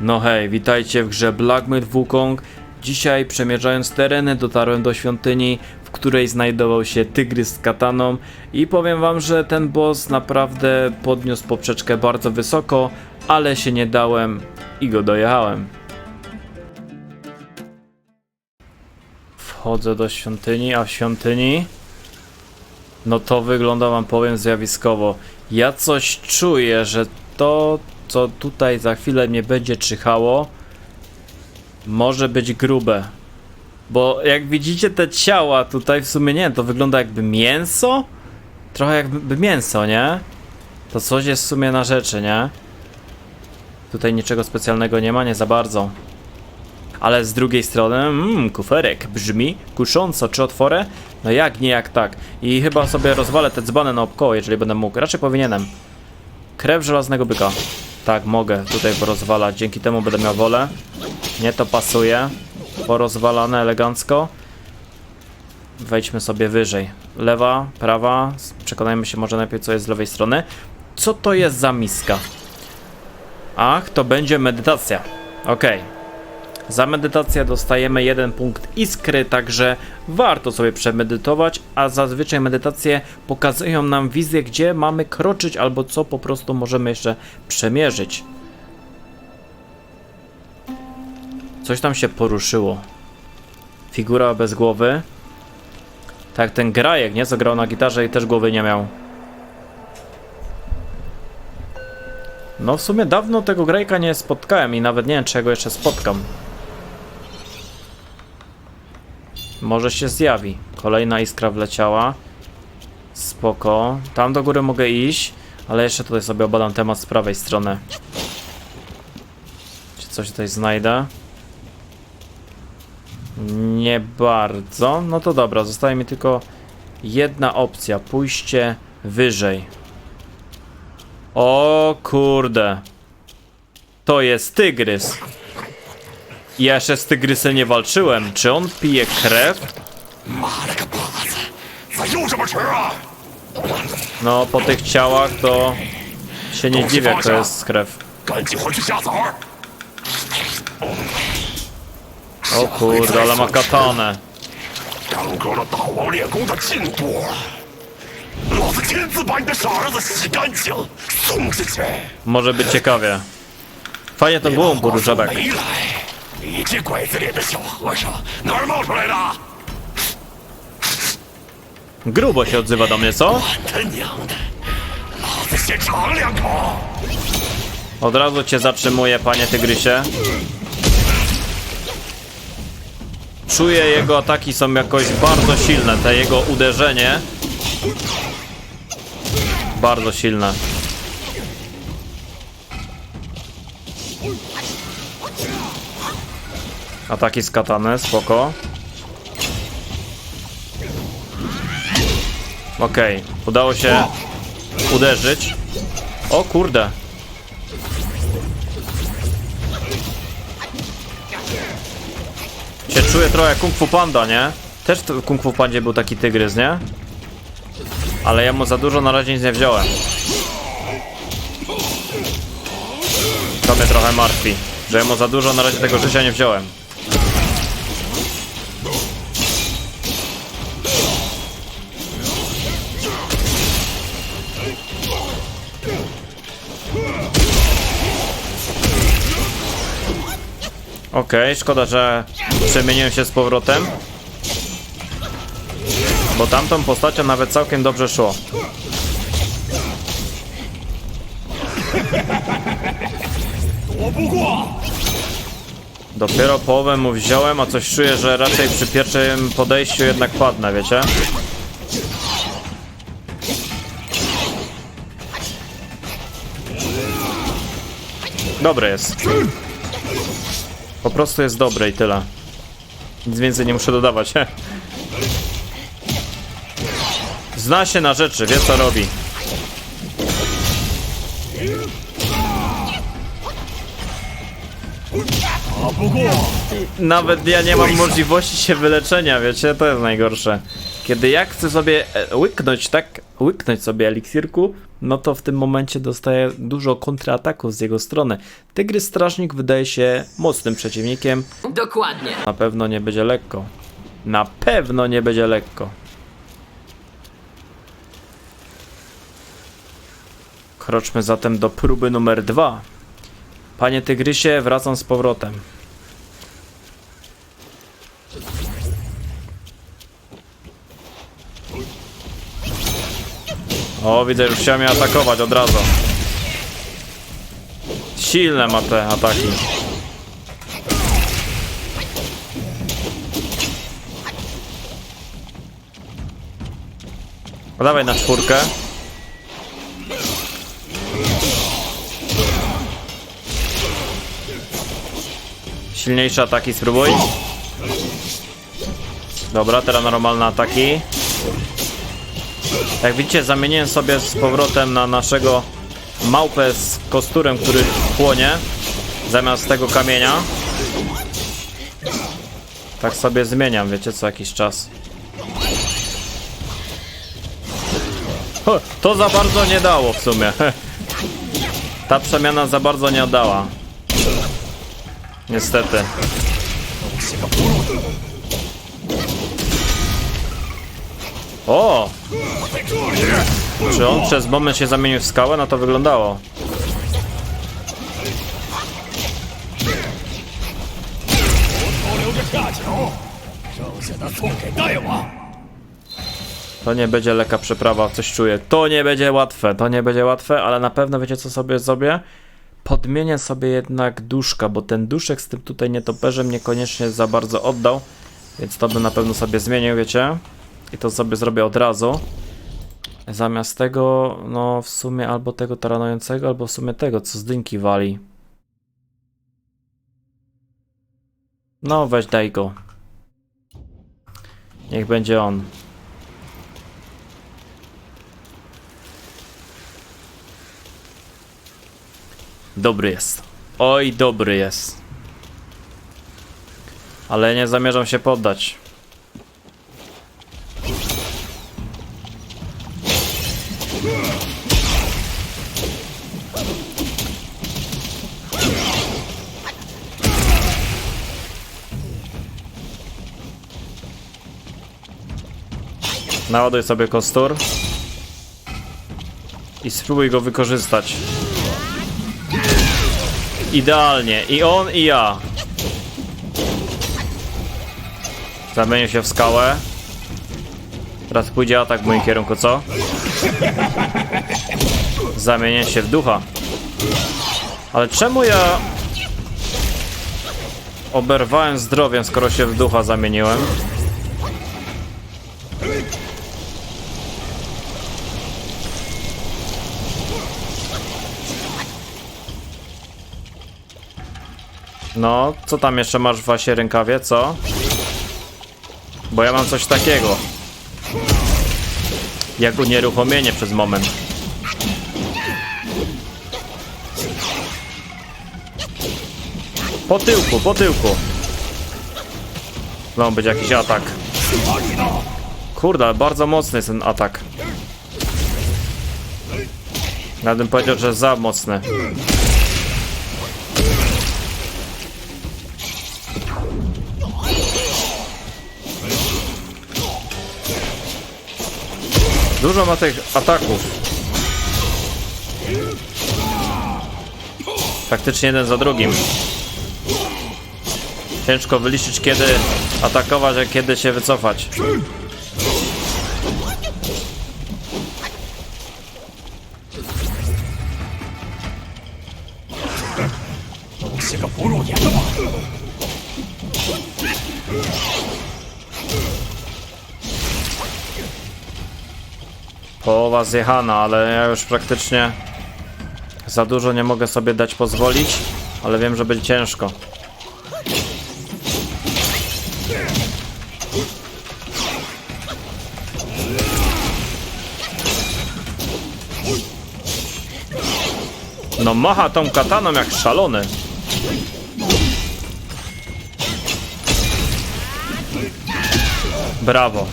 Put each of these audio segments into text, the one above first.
No hej, witajcie w grze Black Myth Wukong. Dzisiaj przemierzając tereny dotarłem do świątyni, w której znajdował się tygrys z kataną i powiem wam, że ten boss naprawdę podniósł poprzeczkę bardzo wysoko, ale się nie dałem i go dojechałem. Wchodzę do świątyni, a w świątyni no to wygląda wam powiem zjawiskowo. Ja coś czuję, że to co tutaj za chwilę mnie będzie czyhało może być grube. Bo jak widzicie te ciała tutaj w sumie nie, to wygląda jakby mięso? Trochę jakby mięso, nie? To coś jest w sumie na rzeczy, nie? Tutaj niczego specjalnego nie ma, nie za bardzo. Ale z drugiej strony, mmm, kuferek brzmi kusząco. Czy otworę? No jak nie, jak tak. I chyba sobie rozwalę te dzbany naokoło, jeżeli będę mógł. Raczej powinienem. Krew żelaznego byka. Tak, mogę tutaj porozwalać. Dzięki temu będę miał wolę. Nie to pasuje. Porozwalane elegancko. Wejdźmy sobie wyżej. Lewa, prawa. Przekonajmy się może najpierw, co jest z lewej strony. Co to jest za miska? Ach, to będzie medytacja. Okej. Za medytację dostajemy jeden punkt iskry, także warto sobie przemedytować, a zazwyczaj medytacje pokazują nam wizję, gdzie mamy kroczyć albo co po prostu możemy jeszcze przemierzyć. Coś tam się poruszyło. Figura bez głowy. Tak, ten grajek, nie? Co grał na gitarze i też głowy nie miał. No w sumie dawno tego grajka nie spotkałem i nawet nie wiem, czy ja go jeszcze spotkam. Może się zjawi. Kolejna iskra wleciała. Spoko. Tam do góry mogę iść, ale jeszcze tutaj sobie obadam temat z prawej strony. Czy coś tutaj znajdę? Nie bardzo. No to dobra, zostaje mi tylko jedna opcja. Pójście wyżej. O kurde. To jest tygrys. Ja jeszcze z tygrysem nie walczyłem. Czy on pije krew? No, po tych ciałach to się nie dziwię, jak to jest krew. O kurde, ale ma katanę. Może być ciekawie. Fajnie to głową porusza. 没来，你这拐子脸的小和尚哪儿冒出来的？ Grubo się odzywa do mnie, co? 我他娘的！老子先尝两口。 Od razu cię zatrzymuję, panie tygrysie. Czuję jego ataki są jakoś bardzo silne, te jego uderzenie. Bardzo silne. Ataki z katany, spoko. Okej, udało się uderzyć. O kurde. Czuję trochę Kung Fu Panda, nie? Też w Kung Fu Pandzie był taki tygrys, nie? Ale ja mu za dużo na razie nic nie wziąłem. To mnie trochę martwi, że ja mu za dużo na razie tego życia nie wziąłem. Okej, szkoda, że przemieniłem się z powrotem. Bo tamtą postacią nawet całkiem dobrze szło. Dopiero połowę mu wziąłem, a coś czuję, że raczej przy pierwszym podejściu jednak padnę, wiecie? Dobre jest. Po prostu jest dobre i tyle. Nic więcej nie muszę dodawać. Zna się na rzeczy, wie co robi. Nawet ja nie mam możliwości się wyleczenia, wiecie, to jest najgorsze. Kiedy ja chcę sobie e, łyknąć, tak, łyknąć sobie eliksirku, no to w tym momencie dostaje dużo kontrataków z jego strony. Tygrys Strażnik wydaje się mocnym przeciwnikiem. Dokładnie. Na pewno nie będzie lekko. Na pewno nie będzie lekko. Kroczmy zatem do próby numer dwa. Panie Tygrysie, wracam z powrotem. O, widzę, już chciał mnie atakować od razu. Silne ma te ataki. No dawaj na czwórkę. Silniejsze ataki spróbuj. Dobra, teraz normalne ataki. Jak widzicie, zamieniłem sobie z powrotem na naszego małpę z kosturem, który płonie. Zamiast tego kamienia. Tak sobie zmieniam, wiecie, co jakiś czas. To za bardzo nie dało w sumie. Ta przemiana za bardzo nie oddała. Niestety. O! Czy on przez moment się zamienił w skałę? No to wyglądało. To nie będzie lekka przeprawa, coś czuję. To nie będzie łatwe, to nie będzie łatwe, ale na pewno wiecie co sobie zrobię? Podmienię sobie jednak duszka, bo ten duszek z tym tutaj nietoperzem niekoniecznie za bardzo oddał, więc to bym na pewno sobie zmienił, wiecie? I to sobie zrobię od razu. Zamiast tego, no w sumie albo tego taranującego, albo w sumie tego, co z dynki wali. No weź daj go. Niech będzie on. Dobry jest. Oj, dobry jest. Ale nie zamierzam się poddać. Naładuj sobie kostur. I spróbuj go wykorzystać. Idealnie. I on, i ja. Zamienię się w skałę. Teraz pójdzie atak w moim kierunku, co? Zamienię się w ducha. Ale czemu ja... Oberwałem zdrowiem, skoro się w ducha zamieniłem? No, co tam jeszcze masz w wasie rękawie, co? Bo ja mam coś takiego. Jak unieruchomienie przez moment. Po tyłku, po tyłku. Ma być jakiś atak. Kurde, bardzo mocny jest ten atak. Nawet bym powiedział, że za mocny. Dużo ma tych ataków. Praktycznie jeden za drugim. Ciężko wyliczyć kiedy atakować, a kiedy się wycofać. Połowa zjechana, ale ja już praktycznie za dużo nie mogę sobie dać pozwolić, ale wiem, że będzie ciężko. No macha tą kataną jak szalony. Brawo.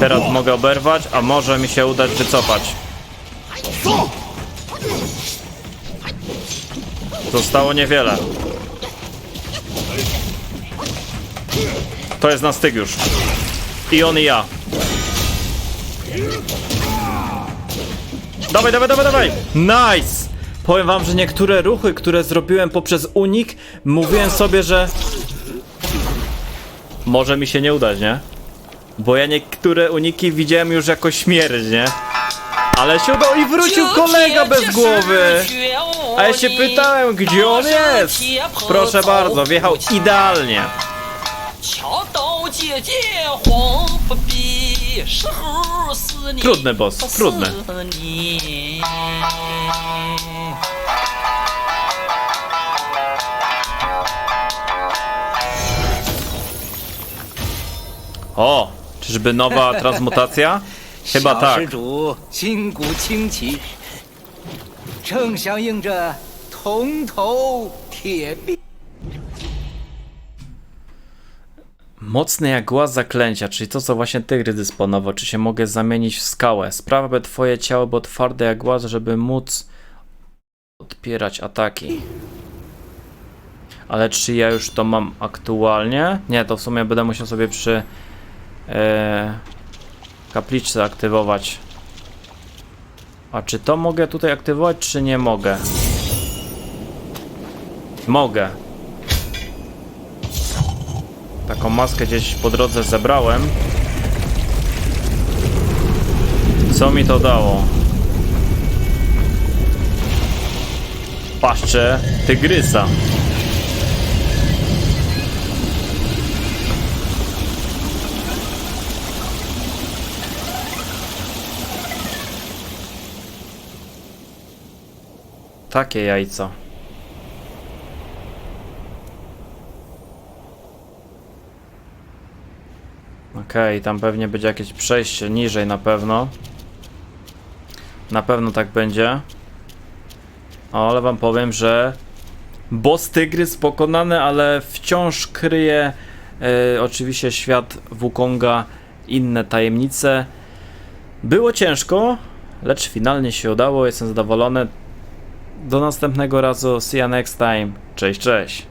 Teraz mogę oberwać, a może mi się udać wycofać. Zostało niewiele. To jest na styk już. I on i ja. Dawaj, dawaj, dawaj, dawaj! Nice! Powiem wam, że niektóre ruchy, które zrobiłem poprzez unik, mówiłem sobie, że może mi się nie udać, nie? Bo ja niektóre uniki widziałem już jako śmierć, nie? Ale się udało i wrócił kolega bez głowy! A ja się pytałem, gdzie on jest? Proszę bardzo, wjechał idealnie. Trudny boss, trudny. O! czyżby nowa transmutacja? Chyba 小 tak. 施主筋骨清奇，正响应着铜头铁臂。 Mocny jak głaz zaklęcia, czyli to co właśnie Tygrys dysponował. Czy się mogę zamienić w skałę? Sprawa, by twoje ciało było twarde jak głaz, żeby móc odpierać ataki. Ale czy ja już to mam aktualnie? Nie, to w sumie będę musiał sobie przy e, kapliczce aktywować. A czy to mogę tutaj aktywować, czy nie mogę? Mogę. Taką maskę gdzieś po drodze zebrałem. Co mi to dało? Paszczę tygrysa. Takie jajco. Okej, tam pewnie będzie jakieś przejście niżej na pewno. Na pewno tak będzie. Ale wam powiem, że boss tygrys pokonany, ale wciąż kryje e, oczywiście świat Wukonga inne tajemnice. Było ciężko, lecz finalnie się udało, jestem zadowolony. Do następnego razu, see you next time. Cześć, cześć.